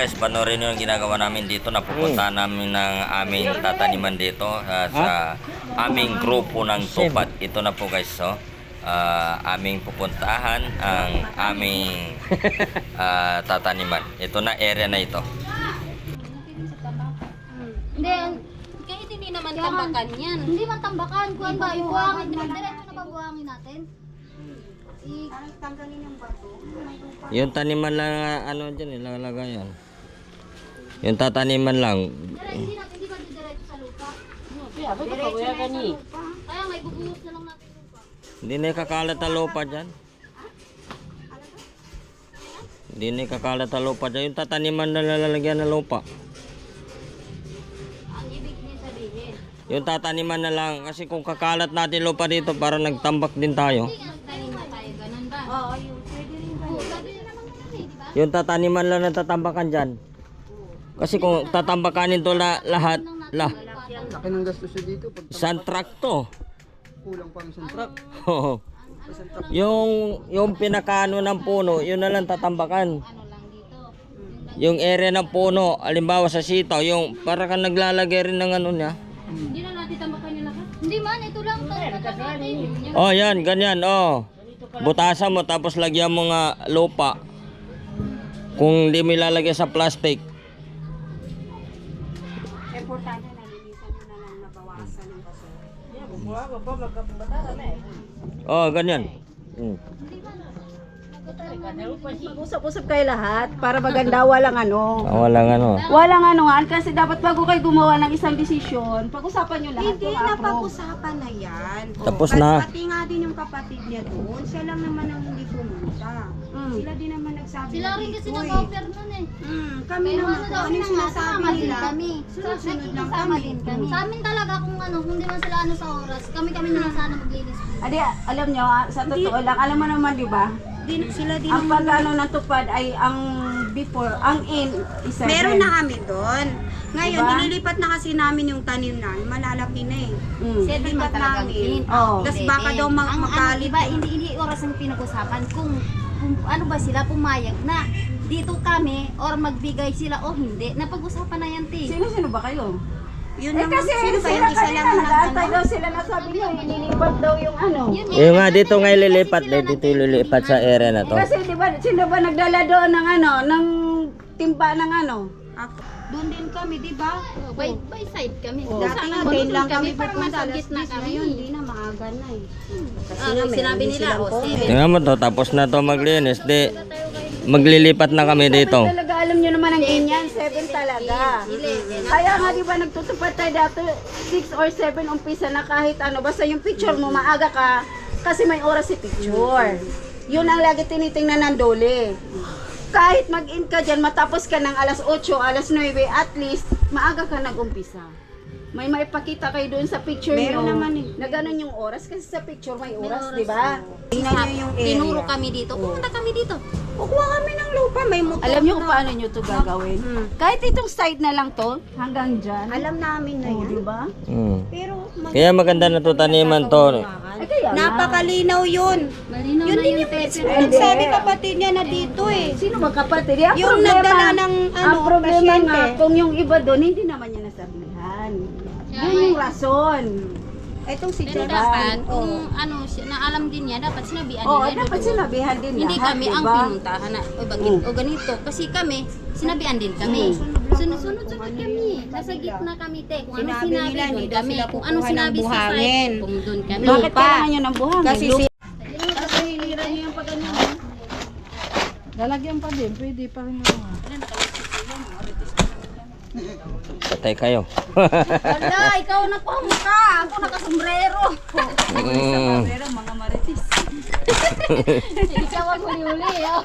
guys, panoorin nyo yung ginagawa namin dito. Napupunta namin ng aming tataniman dito ah, sa aming grupo ng tupat. Ito na po guys, so. ah, aming pupuntahan ang aming ah, tataniman. Ito na area na ito. Hindi, ang- kahit hindi naman tambakan yan. Hindi man tambakan, kuan ba? Yung buhangin, diretso na ba buhangin natin? I- Yung taniman lang, ano dyan, ilalagay yan. Yung tataniman lang. Hindi na lang natin lupa. Hindi na kakalat ang lupa dyan. Hindi na kakalat ang lupa dyan. Yung tataniman na lalagyan ng lupa. Yung tataniman na lang. Kasi kung kakalat natin lupa dito, para nagtambak din tayo. Yung tataniman lang na tatambakan dyan. Kasi kung tatambakanin to la, lahat, la, Laki ng gastos dito pag isang truck to. kulang pang isang truck. Oo. yung, yung pinakano ng puno, yun na lang tatambakan. Yung area ng puno, alimbawa sa sitaw, yung para ka naglalagay rin ng ano niya. Hindi na natin tambakan yung lahat. Hindi man, ito lang. Oh, yan, ganyan, oh. Butasan mo tapos lagyan mo nga lupa. Kung hindi mo ilalagay sa plastic. Oh, ganyan. Mm. Mag-usap-usap kayo lahat para maganda walang ano. Ah, walang ano. Walang ano nga, kasi dapat bago kayo gumawa ng isang desisyon, pag-usapan nyo lahat. Hindi, kung approve. napag-usapan na yan. Tapos Pat- na. Pati nga din yung kapatid niya doon, siya lang naman ang hindi pumunta. Mm. Sila din naman nagsabi Sila rin kasi dito eh. nag-offer nun eh. Mm, kami Pero naman ano daw, ano yung sinasabi nila. kami. Sunod-sunod lang Nakikisama kami. din kami. Sa amin talaga kung ano, kung di man sila ano sa oras, kami-kami na lang sana maglinis. Adi, alam nyo, ah, sa totoo lang, alam mo naman, di ba? Din, sila din Ang naman. pag ano ng tupad ay ang before, ang in, isa Meron na kami doon. Ngayon, Diba? nililipat na kasi namin yung tanim na, malalaki na eh. Mm. Pwede man Lipat talagang namin. in. Oo. Pwede. baka daw mag- ang, ano, magkalit. iba, hindi, hindi oras ang pinag-usapan kung ano ba sila pumayag na dito kami or magbigay sila o hindi. Napag-usapan na yan, ti. Sino-sino ba kayo? Yun Eh kasi sila kanina, lang na nag-aantay nag daw sila na sabi nyo, ililipat daw yung ano. Yun eh, Yung nga dito nga ililipat, dito ililipat sa area na to. Kasi di ba, sino ba nagdala doon ng ano, ng timpa ng ano? Ako. Doon din kami, di ba? Oh, by, by side kami. Dati Sana nga, doon 10 lang kami kami para nasa alas gitna 10 kami. ngayon, di na maaga na eh. Kasi Ah, nga, sinabi nila, oh, seven. Tingnan mo to, tapos na to maglinis. Di, maglilipat na kami dito. Talaga alam nyo naman ang ganyan, 7 talaga. Kaya nga di ba nagtutupad tayo dati 6 or 7 umpisa na kahit ano, basta yung picture mo maaga ka kasi may oras si picture. Yun ang lagi tinitingnan ng dole. Kahit mag-in ka dyan, matapos ka ng alas 8, alas 9, at least maaga ka nag-umpisa. May maipakita kayo doon sa picture Meron nyo naman eh. na ganun yung oras kasi sa picture may oras, di ba? Tingnan nyo yung area. Tinuro kami dito. Pumunta kami dito. Kukuha kami ng lupa, may motor Alam nyo na. kung paano nyo to gagawin? Hmm. Kahit itong side na lang to, hanggang dyan. Alam namin na Oh, yan. di ba? Mm. Pero mag- Kaya maganda na to taniman to. Ay, kaya nga. napakalinaw yun. Malinaw Yun na din yung yung pepe. nagsabi kapatid niya na dito eh. Sino ba kapatid? Yung, Yung nagdala ng, ano, ang problema pasyente. nga, kung yung iba doon, hindi naman niya nasabihan. Yun yung rason. Itong si Pero Jeff. dapat, kung ano, si- na alam din niya, dapat sinabihan Oo, niya. dapat doon. sinabihan din Hindi lahat, kami ang ba? pinuntahan na, o, bagit, o ganito. Kasi kami, sinabihan din kami. Sunod-sunod kami. Nasa gitna kami, te. Kung ano Sinabi sinabi, nila, doon hindi daw kami. sila Kung ano kukuha ng sinabi sa buhangin. site, kung doon kami. Bakit kailangan nyo ng buhangin? Kasi si Lalagyan pa din, pwede pa rin Patay kayo. Wala, ikaw na pa ka. Ako nakasombrero. Mm. mga maritis. ikaw ang huli-huli. Oh.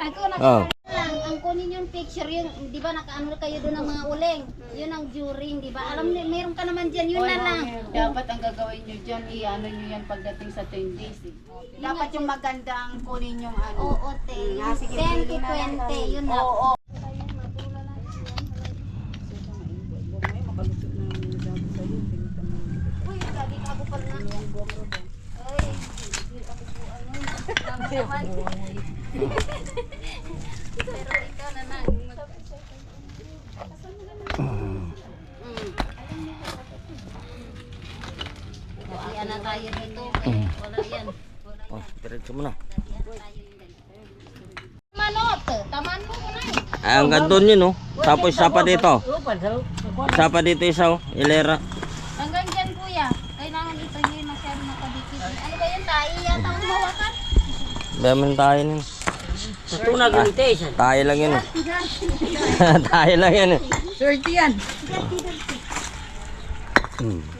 Ako na Oh. lang, ang kunin yung picture, yung, di ba nakaano kayo doon ng mga uling, yun ang during, di ba? Alam niyo, meron ka naman dyan, yun na lang. Dapat ang gagawin nyo dyan, i-ano nyo yan pagdating sa 10 days. Eh. Dapat yung magandang kunin yung ano. Oo. Ah, sige, 10 to pili na lang 20, yun lang. Oo. Uy, lagi ka ako pala na. Ay, hindi ako po ano. Tama naman. Pero ikaw na lang. Diretso mo na. Manot, tamaan mo muna eh. Ay, hanggang doon yun, oh. Tapos isa pa dito. Isa pa dito isa, oh. Ilera. Hanggang dyan kuya. Kailangan ito hindi masyado nakadikit. Ano ba yan? Tayo yata ang mawakan. Daman tayo nun. Tayo lang yun, oh. tayo lang yun, eh. Swerte yan. Hmm.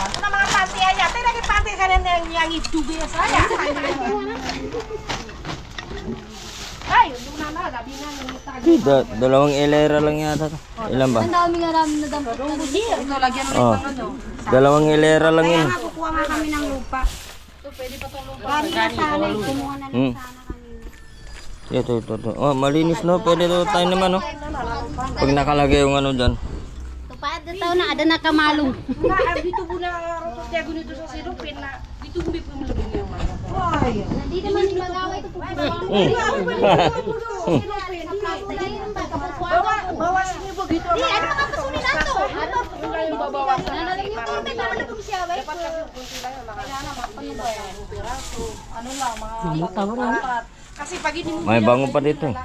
Nana, tubara kina. Kuan man. Pagili pa Oh. paninday. Ay, tubo na kuan. Hmm. Da- dalawang ilera lang yata to. Ilan ba? Ang dami nga namin na dampot. Oh. Dalawang ilera lang yun. Kukuha nga kami ng lupa. Kami na sana, kumuha na Hmm. Ito, ito, ito. Oh, malinis no. Pwede to tayo naman, no. Pag nakalagay yung ano dyan. Tupad na tao na ada na kamalong. dito po na rotot niya ganito sa silupin na dito po may pumulong niya man. Hindi naman yung magaway ito po. Bawas niyo po dito. Di, ano ka pasunin ato? Ano? Yung babawasan na Nanalang yung konti para na siya, bay. Dapat kasi kunti lang mga ano piraso, ano lang, mga. Kasi pag hindi mo May bango pa dito. eh.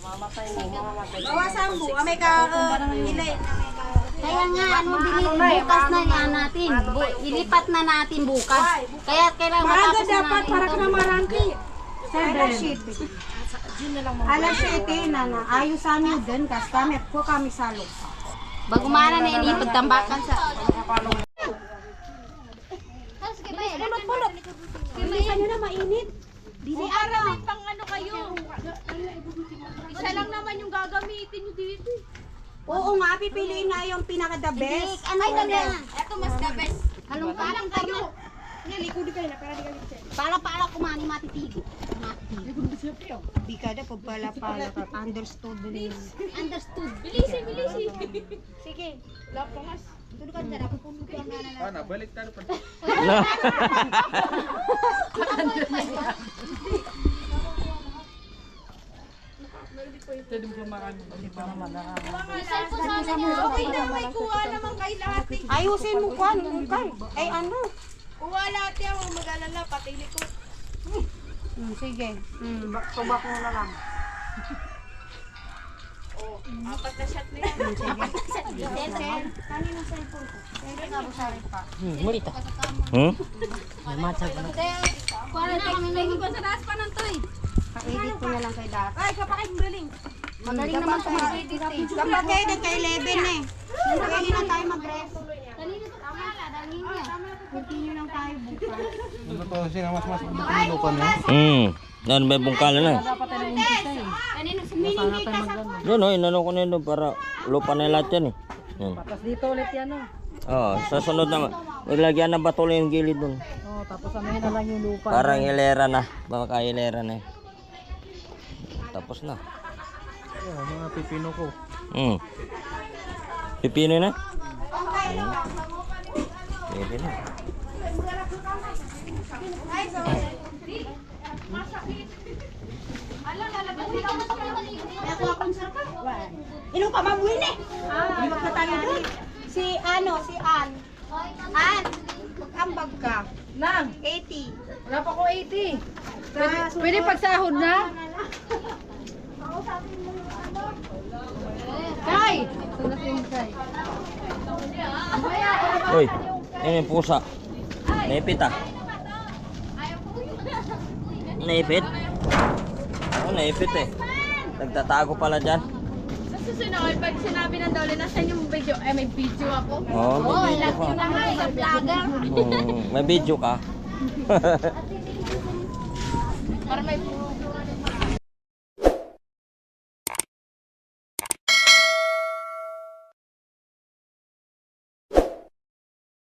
mamamatay mo, mamamatay. Bawasan mo. May ka, ilay. Kaya nga, ano, bili, bukas na yan natin. Bu, ilipat na natin bukas. Kaya kailangan matapos na dapat natin. para ka na marangki. Alas 7. Alas 7 na na. Ayos sa amin din kasi kami po kami sa lupa. Bagumana na inipag tambakan sa... Bilisan nyo na mainit. Di araw, pang ano kayo. Isa lang naman yung dito. Oo nga, pipiliin nga yung pinaka the best. Ano ka na? Ito mas the best. Halong pa lang tayo. Nalikod kayo na, pero di kami Para para kumani matitigo. Di ka na pag pala ka. Understood din. Understood. Bilisi, bilisi. Sige, lapangas. Tulog ka dyan. Ako pumunta ang nana. Ana, balik tayo pa. Yung cellphone sana niya. Okay na, may kuha naman kay lahat. Ayusin mo kwan, kay. Ay ano? Kuha lahat yan, huwag mag-alala, patili ko. Hmm, sige. Hmm, bak- tubak mo na lang. Oh, apat na shot na yan. Kanino cellphone ko? Pwede nga busari pa. Hmm? Kuha na kami ng sa taas pa ng toy. Pa-edit ko na lang kay Dati. Ay, kapakit galing. Magaling naman sa mga edit eh. Kapag kayo din kay 11 eh. Pwede na tayo mag-rest. Tama la, dalhin niya. Continue lang tayo bukas. Ano to sina mas mas lupa niya? Hmm. Yan, may bungkala na. Kanina sumiling ka sa Doon, oh, inano ko na yun doon para lupa na lahat yan, eh. Yan. Tapos dito ulit yan, oh. Oo, sa sunod naman. Maglagyan ng bato lang yung gilid doon. Oh, tapos amin na lang yung lupa. Parang hilera na. Baka hilera na eh. Tapos na. Oh, mga pipino ko. Hmm. Pipino na? Hmm. Pwede na. Inom ka mabuhin eh. Ah, Di ba ka tayo doon? Si ano, si Ann. Ann, mag-ambag ka. Nang, 80. wala pa ko 80. Pwede, pwede pagsahod na? Kay! Uy, yun yung pusa. Naipit ah. Naipit? Oo, naipit eh. Nagtatago pala dyan. Sa susunod, pag sinabi ng dole, nasan yung video? Eh, may video ako. Oo, may video ka. sa vlogger. Oo, may video ka. Para may